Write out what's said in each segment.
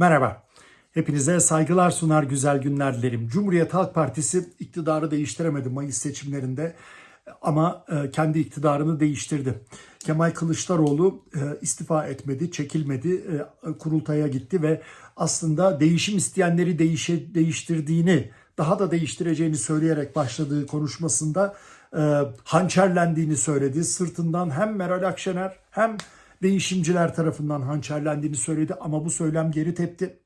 Merhaba. Hepinize saygılar sunar güzel günler dilerim. Cumhuriyet Halk Partisi iktidarı değiştiremedi Mayıs seçimlerinde ama e, kendi iktidarını değiştirdi. Kemal Kılıçdaroğlu e, istifa etmedi, çekilmedi, e, kurultaya gitti ve aslında değişim isteyenleri değişe, değiştirdiğini, daha da değiştireceğini söyleyerek başladığı konuşmasında hançerlendiğini söyledi. Sırtından hem Meral Akşener hem değişimciler tarafından hançerlendiğini söyledi ama bu söylem geri tepti.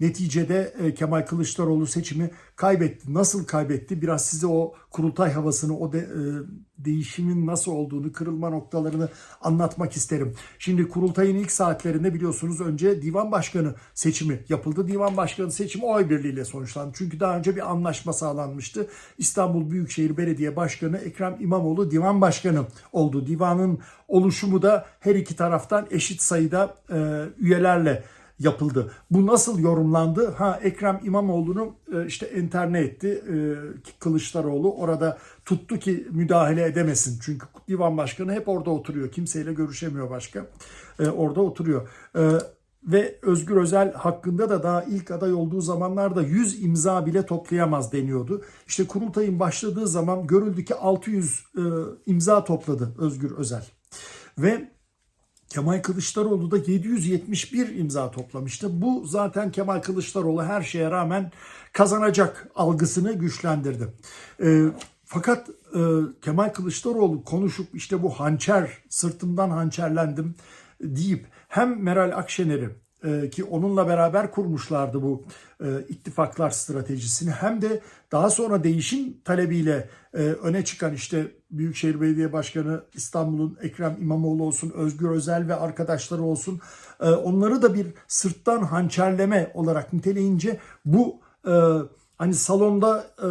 Neticede e, Kemal Kılıçdaroğlu seçimi kaybetti. Nasıl kaybetti? Biraz size o kurultay havasını, o de, e, değişimin nasıl olduğunu, kırılma noktalarını anlatmak isterim. Şimdi kurultayın ilk saatlerinde biliyorsunuz önce divan başkanı seçimi yapıldı. Divan başkanı seçimi oy birliğiyle sonuçlandı. Çünkü daha önce bir anlaşma sağlanmıştı. İstanbul Büyükşehir Belediye Başkanı Ekrem İmamoğlu divan başkanı oldu. Divanın oluşumu da her iki taraftan eşit sayıda e, üyelerle yapıldı. Bu nasıl yorumlandı? Ha Ekrem İmamoğlu'nu e, işte enterne etti e, Kılıçdaroğlu. Orada tuttu ki müdahale edemesin. Çünkü divan başkanı hep orada oturuyor. Kimseyle görüşemiyor başka. E, orada oturuyor. Ve Özgür Özel hakkında da daha ilk aday olduğu zamanlarda 100 imza bile toplayamaz deniyordu. İşte kurultayın başladığı zaman görüldü ki 600 e, imza topladı Özgür Özel. Ve Kemal Kılıçdaroğlu da 771 imza toplamıştı. Bu zaten Kemal Kılıçdaroğlu her şeye rağmen kazanacak algısını güçlendirdi. E, fakat e, Kemal Kılıçdaroğlu konuşup işte bu hançer, sırtımdan hançerlendim deyip hem Meral Akşener'i ki onunla beraber kurmuşlardı bu e, ittifaklar stratejisini hem de daha sonra değişim talebiyle e, öne çıkan işte Büyükşehir Belediye Başkanı İstanbul'un Ekrem İmamoğlu olsun, Özgür Özel ve arkadaşları olsun e, onları da bir sırttan hançerleme olarak niteleyince bu e, hani salonda e,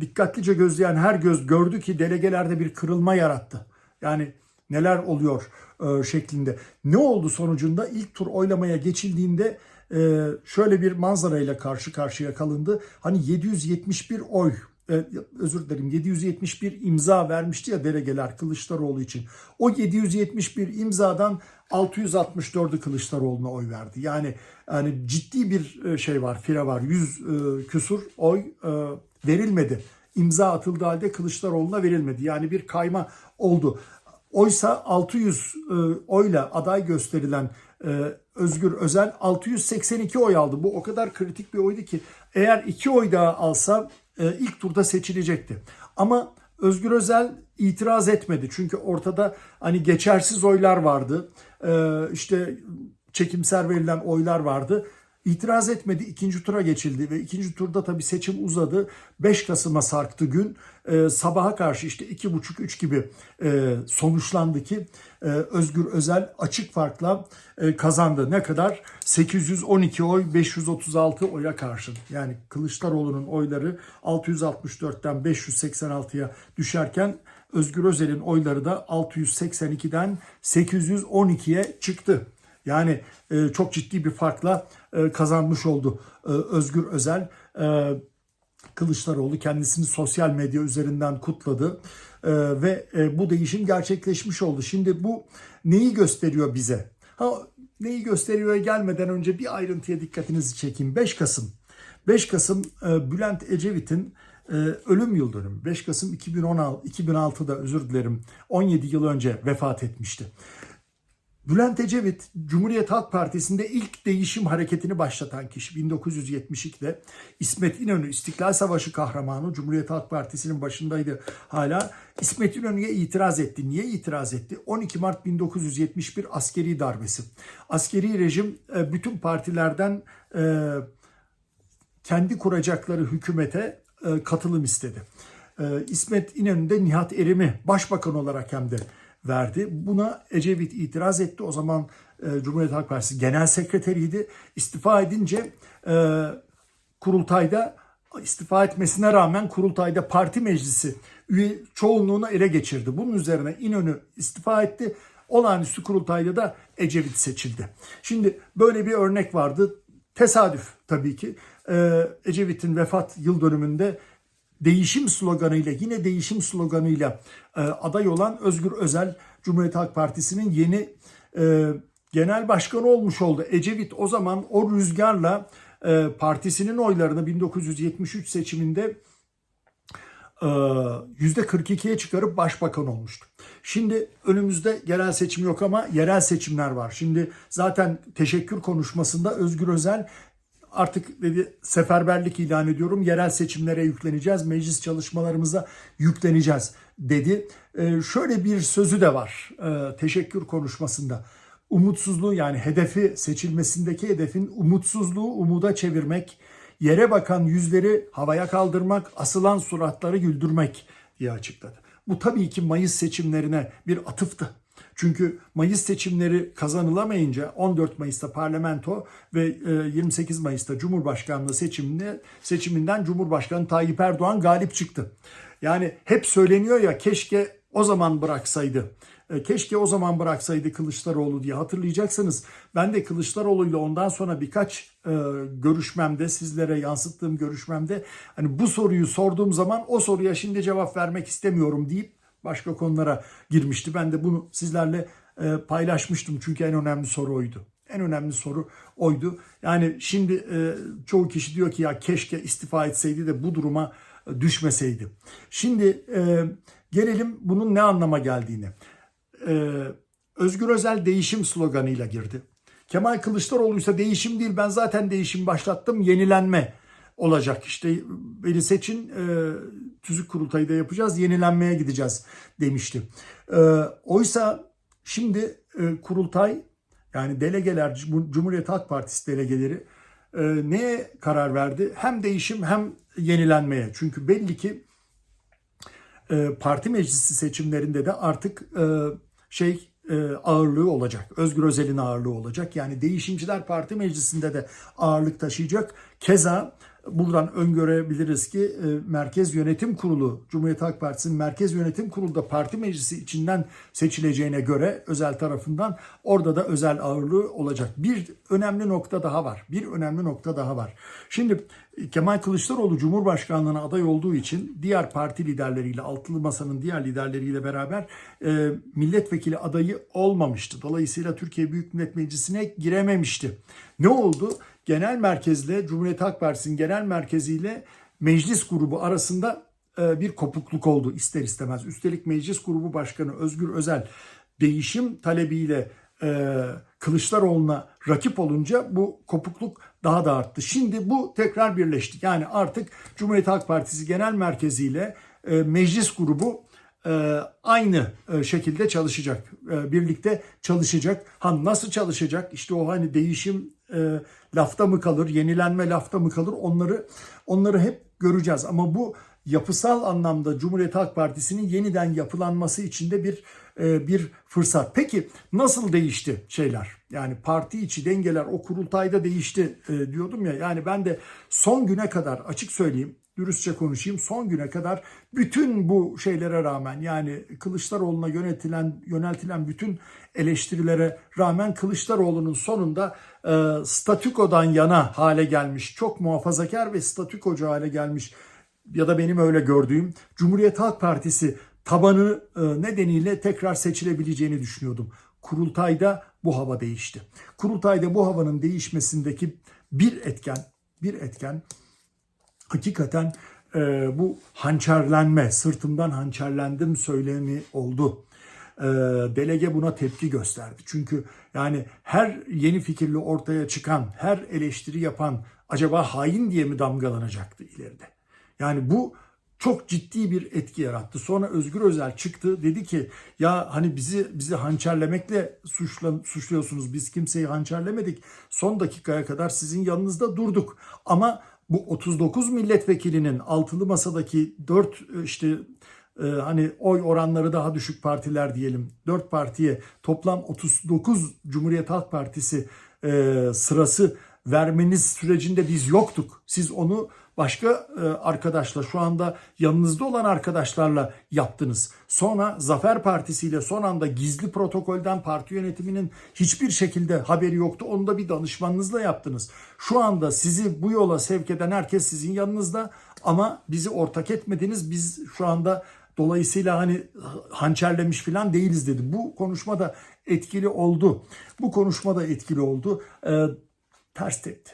dikkatlice gözleyen her göz gördü ki delegelerde bir kırılma yarattı. Yani neler oluyor e, şeklinde. Ne oldu sonucunda ilk tur oylamaya geçildiğinde e, şöyle bir manzarayla karşı karşıya kalındı. Hani 771 oy e, özür dilerim 771 imza vermişti ya delegeler Kılıçdaroğlu için. O 771 imzadan 664'ü Kılıçdaroğlu'na oy verdi. Yani yani ciddi bir e, şey var, fire var. 100 e, küsur oy e, verilmedi. İmza atıldığı halde Kılıçdaroğlu'na verilmedi. Yani bir kayma oldu. Oysa 600 e, oyla aday gösterilen e, Özgür Özel 682 oy aldı. Bu o kadar kritik bir oydu ki eğer 2 oy daha alsa e, ilk turda seçilecekti. Ama Özgür Özel itiraz etmedi. Çünkü ortada hani geçersiz oylar vardı. E, işte çekimser verilen oylar vardı. İtiraz etmedi. ikinci tura geçildi ve ikinci turda tabii seçim uzadı. 5 Kasım'a sarktı gün. Ee, sabaha karşı işte 2.30-3 gibi e, sonuçlandı ki e, Özgür Özel açık farkla e, kazandı. Ne kadar? 812 oy 536 oya karşı. Yani Kılıçdaroğlu'nun oyları 664'ten 586'ya düşerken Özgür Özel'in oyları da 682'den 812'ye çıktı. Yani e, çok ciddi bir farkla e, kazanmış oldu e, Özgür Özel. E, Kılıçdaroğlu kendisini sosyal medya üzerinden kutladı e, ve e, bu değişim gerçekleşmiş oldu. Şimdi bu neyi gösteriyor bize? Ha, neyi gösteriyor gelmeden önce bir ayrıntıya dikkatinizi çekeyim. 5 Kasım. 5 Kasım e, Bülent Ecevit'in e, ölüm yıl dönümü. 5 Kasım 2016 2006'da özür dilerim 17 yıl önce vefat etmişti. Bülent Ecevit, Cumhuriyet Halk Partisi'nde ilk değişim hareketini başlatan kişi 1972'de İsmet İnönü İstiklal Savaşı kahramanı Cumhuriyet Halk Partisi'nin başındaydı hala. İsmet İnönü'ye itiraz etti. Niye itiraz etti? 12 Mart 1971 askeri darbesi. Askeri rejim e, bütün partilerden e, kendi kuracakları hükümete e, katılım istedi. İsmet İnönü de Nihat Erim'i başbakan olarak hem de verdi. Buna Ecevit itiraz etti. O zaman e, Cumhuriyet Halk Partisi genel sekreteriydi. İstifa edince e, kurultayda istifa etmesine rağmen kurultayda parti meclisi üye çoğunluğunu ele geçirdi. Bunun üzerine İnönü istifa etti. Olağanüstü kurultayda da Ecevit seçildi. Şimdi böyle bir örnek vardı. Tesadüf tabii ki. E, Ecevit'in vefat yıl dönümünde değişim sloganıyla yine değişim sloganıyla e, aday olan Özgür Özel Cumhuriyet Halk Partisi'nin yeni e, genel başkanı olmuş oldu. Ecevit o zaman o rüzgarla e, partisinin oylarını 1973 seçiminde e, %42'ye çıkarıp başbakan olmuştu. Şimdi önümüzde genel seçim yok ama yerel seçimler var. Şimdi zaten teşekkür konuşmasında Özgür Özel artık dedi seferberlik ilan ediyorum. Yerel seçimlere yükleneceğiz. Meclis çalışmalarımıza yükleneceğiz dedi. Ee, şöyle bir sözü de var e, teşekkür konuşmasında. Umutsuzluğu yani hedefi seçilmesindeki hedefin umutsuzluğu umuda çevirmek, yere bakan yüzleri havaya kaldırmak, asılan suratları güldürmek diye açıkladı. Bu tabii ki Mayıs seçimlerine bir atıftı. Çünkü Mayıs seçimleri kazanılamayınca 14 Mayıs'ta parlamento ve e, 28 Mayıs'ta Cumhurbaşkanlığı seçiminde seçiminden Cumhurbaşkanı Tayyip Erdoğan galip çıktı. Yani hep söyleniyor ya keşke o zaman bıraksaydı. E, Keşke o zaman bıraksaydı Kılıçdaroğlu diye hatırlayacaksınız. Ben de Kılıçdaroğlu ile ondan sonra birkaç e, görüşmemde sizlere yansıttığım görüşmemde hani bu soruyu sorduğum zaman o soruya şimdi cevap vermek istemiyorum deyip başka konulara girmişti. Ben de bunu sizlerle e, paylaşmıştım çünkü en önemli soru oydu. En önemli soru oydu. Yani şimdi e, çoğu kişi diyor ki ya keşke istifa etseydi de bu duruma e, düşmeseydi. Şimdi e, gelelim bunun ne anlama geldiğine. E, Özgür Özel değişim sloganıyla girdi. Kemal Kılıçdaroğlu ise değişim değil ben zaten değişim başlattım yenilenme olacak. İşte beni seçin e, tüzük kurultayı da yapacağız yenilenmeye gideceğiz demişti. E, oysa şimdi e, kurultay yani delegeler Cum- Cumhuriyet Halk Partisi delegeleri e, neye karar verdi? Hem değişim hem yenilenmeye. Çünkü belli ki e, parti meclisi seçimlerinde de artık e, şey e, ağırlığı olacak. Özgür Özel'in ağırlığı olacak. Yani Değişimciler Parti Meclisi'nde de ağırlık taşıyacak. Keza buradan öngörebiliriz ki e, Merkez Yönetim Kurulu, Cumhuriyet Halk Partisi'nin Merkez Yönetim Kurulu da parti meclisi içinden seçileceğine göre özel tarafından orada da özel ağırlığı olacak. Bir önemli nokta daha var. Bir önemli nokta daha var. Şimdi Kemal Kılıçdaroğlu Cumhurbaşkanlığına aday olduğu için diğer parti liderleriyle, altılı masanın diğer liderleriyle beraber e, milletvekili adayı olmamıştı. Dolayısıyla Türkiye Büyük Millet Meclisi'ne girememişti. Ne oldu? Genel merkezle Cumhuriyet Halk Partisi'nin genel merkeziyle meclis grubu arasında e, bir kopukluk oldu ister istemez. Üstelik meclis grubu başkanı Özgür Özel değişim talebiyle e, Kılıçdaroğlu'na rakip olunca bu kopukluk daha da arttı. Şimdi bu tekrar birleşti. Yani artık Cumhuriyet Halk Partisi Genel Merkezi ile e, meclis grubu e, aynı e, şekilde çalışacak. E, birlikte çalışacak. Ha nasıl çalışacak? İşte o hani değişim e, lafta mı kalır, yenilenme lafta mı kalır? Onları onları hep göreceğiz. Ama bu yapısal anlamda Cumhuriyet Halk Partisi'nin yeniden yapılanması için de bir bir fırsat. Peki nasıl değişti şeyler? Yani parti içi dengeler o kurultayda değişti e, diyordum ya. Yani ben de son güne kadar açık söyleyeyim, dürüstçe konuşayım. Son güne kadar bütün bu şeylere rağmen yani Kılıçdaroğlu'na yönetilen yöneltilen bütün eleştirilere rağmen Kılıçdaroğlu'nun sonunda e, statükodan yana hale gelmiş, çok muhafazakar ve statükocu hale gelmiş ya da benim öyle gördüğüm Cumhuriyet Halk Partisi tabanı e, nedeniyle tekrar seçilebileceğini düşünüyordum. Kurultayda bu hava değişti. Kurultayda bu havanın değişmesindeki bir etken, bir etken hakikaten e, bu hançerlenme, sırtımdan hançerlendim söylemi oldu. E, delege buna tepki gösterdi. Çünkü yani her yeni fikirli ortaya çıkan, her eleştiri yapan acaba hain diye mi damgalanacaktı ileride? Yani bu çok ciddi bir etki yarattı. Sonra Özgür Özel çıktı dedi ki ya hani bizi bizi hançerlemekle suçla, suçluyorsunuz. Biz kimseyi hançerlemedik. Son dakikaya kadar sizin yanınızda durduk. Ama bu 39 milletvekilinin altılı masadaki 4 işte e, hani oy oranları daha düşük partiler diyelim. 4 partiye toplam 39 Cumhuriyet Halk Partisi e, sırası vermeniz sürecinde biz yoktuk. Siz onu başka e, arkadaşla şu anda yanınızda olan arkadaşlarla yaptınız. Sonra Zafer Partisi ile son anda gizli protokolden parti yönetiminin hiçbir şekilde haberi yoktu. Onu da bir danışmanınızla yaptınız. Şu anda sizi bu yola sevk eden herkes sizin yanınızda ama bizi ortak etmediniz. Biz şu anda Dolayısıyla hani hançerlemiş falan değiliz dedi. Bu konuşma da etkili oldu. Bu konuşma da etkili oldu. Ee, ters tepti.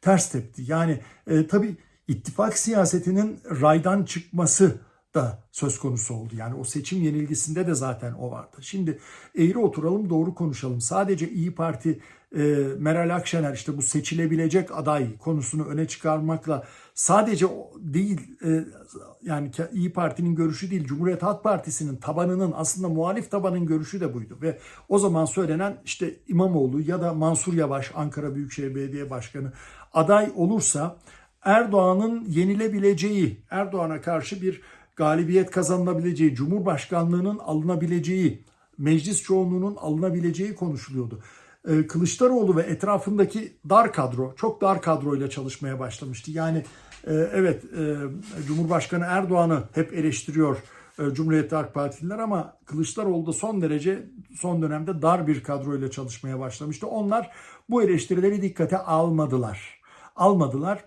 Ters tepti. Yani e, tabii ittifak siyasetinin raydan çıkması da söz konusu oldu. Yani o seçim yenilgisinde de zaten o vardı. Şimdi eğri oturalım doğru konuşalım. Sadece İyi Parti e, Meral Akşener işte bu seçilebilecek aday konusunu öne çıkarmakla sadece değil e, yani İyi Parti'nin görüşü değil Cumhuriyet Halk Partisi'nin tabanının aslında muhalif tabanın görüşü de buydu ve o zaman söylenen işte İmamoğlu ya da Mansur Yavaş Ankara Büyükşehir Belediye Başkanı aday olursa Erdoğan'ın yenilebileceği, Erdoğan'a karşı bir galibiyet kazanılabileceği, Cumhurbaşkanlığının alınabileceği, meclis çoğunluğunun alınabileceği konuşuluyordu. Ee, Kılıçdaroğlu ve etrafındaki dar kadro, çok dar kadroyla çalışmaya başlamıştı. Yani e, evet e, Cumhurbaşkanı Erdoğan'ı hep eleştiriyor e, Cumhuriyet Halk Partililer ama Kılıçdaroğlu da son derece son dönemde dar bir kadroyla çalışmaya başlamıştı. Onlar bu eleştirileri dikkate almadılar. Almadılar.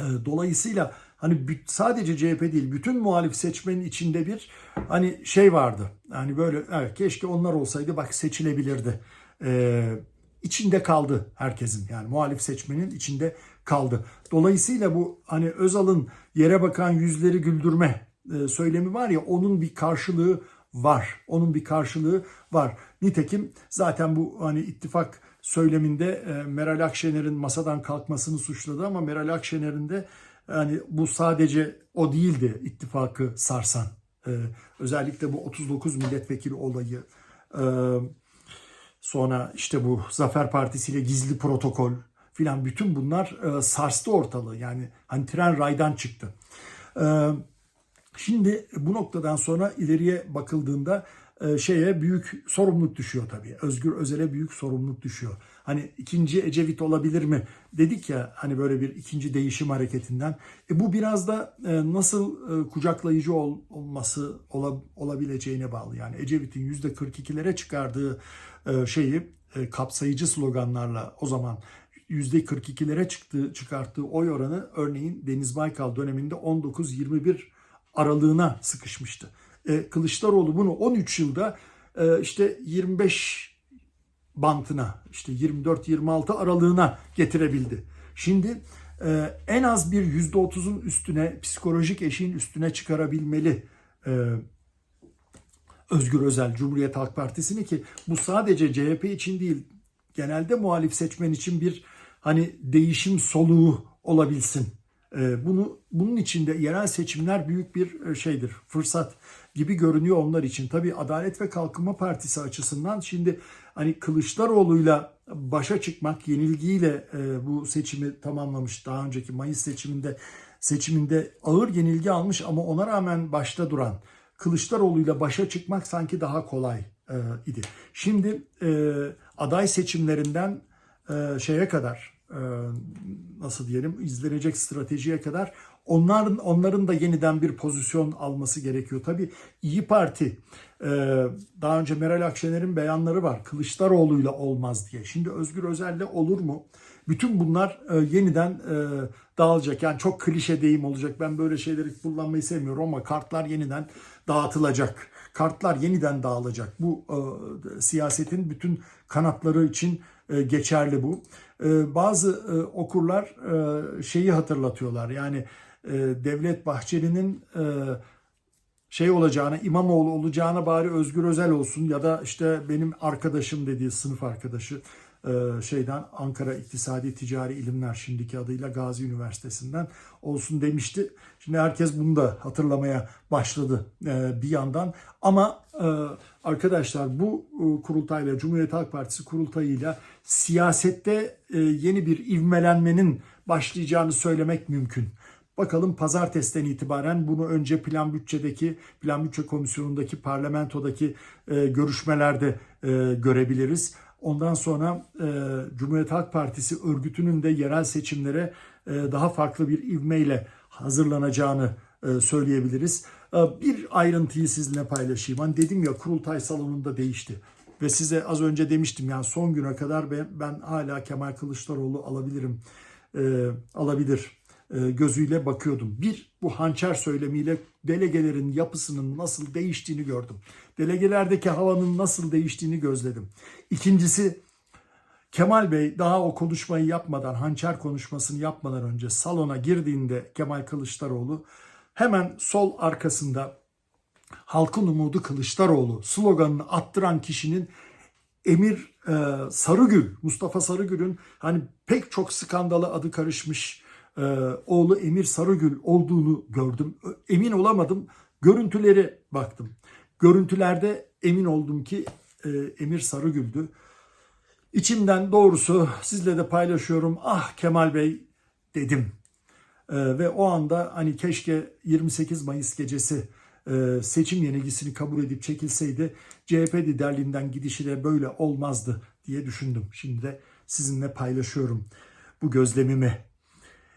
E, Dolayısıyla hani sadece CHP değil bütün muhalif seçmenin içinde bir hani şey vardı. Hani böyle evet, keşke onlar olsaydı bak seçilebilirdi. Ee, içinde kaldı herkesin yani muhalif seçmenin içinde kaldı. Dolayısıyla bu hani Özal'ın yere bakan yüzleri güldürme e, söylemi var ya onun bir karşılığı var. Onun bir karşılığı var. Nitekim zaten bu hani ittifak söyleminde e, Meral Akşener'in masadan kalkmasını suçladı ama Meral Akşener'in de yani bu sadece o değildi ittifakı sarsan. E, özellikle bu 39 milletvekili olayı. E, sonra işte bu Zafer Partisi ile gizli protokol filan bütün bunlar e, sarstı ortalığı. Yani hani tren raydan çıktı. Şimdi bu noktadan sonra ileriye bakıldığında şeye büyük sorumluluk düşüyor tabii. Özgür Özel'e büyük sorumluluk düşüyor. Hani ikinci Ecevit olabilir mi dedik ya hani böyle bir ikinci değişim hareketinden. E bu biraz da e, nasıl e, kucaklayıcı ol- olması ola- olabileceğine bağlı. Yani Ecevit'in yüzde 42'lere çıkardığı e, şeyi e, kapsayıcı sloganlarla o zaman yüzde 42'lere çıktığı, çıkarttığı oy oranı örneğin Deniz Baykal döneminde 19-21 aralığına sıkışmıştı. E, Kılıçdaroğlu bunu 13 yılda e, işte 25 bantına işte 24-26 aralığına getirebildi. Şimdi e, en az bir %30'un üstüne psikolojik eşiğin üstüne çıkarabilmeli e, Özgür Özel Cumhuriyet Halk Partisi'ni ki bu sadece CHP için değil genelde muhalif seçmen için bir hani değişim soluğu olabilsin. Ee, Bunu bunun içinde yerel seçimler büyük bir e, şeydir, fırsat gibi görünüyor onlar için. Tabii Adalet ve Kalkınma Partisi açısından şimdi hani Kılıçdaroğlu'yla başa çıkmak, yenilgiyle e, bu seçimi tamamlamış. Daha önceki Mayıs seçiminde seçiminde ağır yenilgi almış ama ona rağmen başta duran Kılıçdaroğlu'yla başa çıkmak sanki daha kolay e, idi. Şimdi aday seçimlerinden şeye kadar nasıl diyelim izlenecek stratejiye kadar onların onların da yeniden bir pozisyon alması gerekiyor. Tabii İyi Parti e, daha önce Meral Akşener'in beyanları var. Kılıçdaroğlu'yla olmaz diye. Şimdi Özgür Özel'le olur mu? Bütün bunlar e, yeniden e, dağılacak. Yani çok klişe deyim olacak. Ben böyle şeyleri kullanmayı sevmiyorum ama kartlar yeniden dağıtılacak. Kartlar yeniden dağılacak. Bu e, siyasetin bütün kanatları için e, geçerli bu. E, bazı e, okurlar e, şeyi hatırlatıyorlar. Yani e, Devlet Bahçeli'nin şey olacağına, İmamoğlu olacağına bari Özgür Özel olsun ya da işte benim arkadaşım dediği sınıf arkadaşı şeyden Ankara İktisadi Ticari İlimler şimdiki adıyla Gazi Üniversitesi'nden olsun demişti. Şimdi herkes bunu da hatırlamaya başladı e, bir yandan. Ama e, arkadaşlar bu e, kurultayla Cumhuriyet Halk Partisi kurultayıyla siyasette yeni bir ivmelenmenin başlayacağını söylemek mümkün. Bakalım pazartesiden itibaren bunu önce plan bütçedeki, plan bütçe komisyonundaki, parlamentodaki e, görüşmelerde e, görebiliriz. Ondan sonra e, Cumhuriyet Halk Partisi örgütünün de yerel seçimlere e, daha farklı bir ivmeyle hazırlanacağını e, söyleyebiliriz. E, bir ayrıntıyı sizinle paylaşayım. Hani dedim ya kurultay salonunda değişti. Ve size az önce demiştim yani son güne kadar ben, ben hala Kemal Kılıçdaroğlu alabilirim, e, alabilir gözüyle bakıyordum. Bir, bu hançer söylemiyle delegelerin yapısının nasıl değiştiğini gördüm. Delegelerdeki havanın nasıl değiştiğini gözledim. İkincisi, Kemal Bey daha o konuşmayı yapmadan, hançer konuşmasını yapmadan önce salona girdiğinde Kemal Kılıçdaroğlu hemen sol arkasında Halkın Umudu Kılıçdaroğlu sloganını attıran kişinin Emir e, Sarıgül, Mustafa Sarıgül'ün hani pek çok skandala adı karışmış e, oğlu Emir Sarıgül olduğunu gördüm. Emin olamadım. Görüntüleri baktım. Görüntülerde emin oldum ki e, Emir Sarıgül'dü. İçimden doğrusu sizle de paylaşıyorum. Ah Kemal Bey dedim. Ee, ve o anda hani keşke 28 Mayıs gecesi e, seçim yenilgisini kabul edip çekilseydi CHP liderliğinden gidişi de böyle olmazdı diye düşündüm. Şimdi de sizinle paylaşıyorum bu gözlemimi.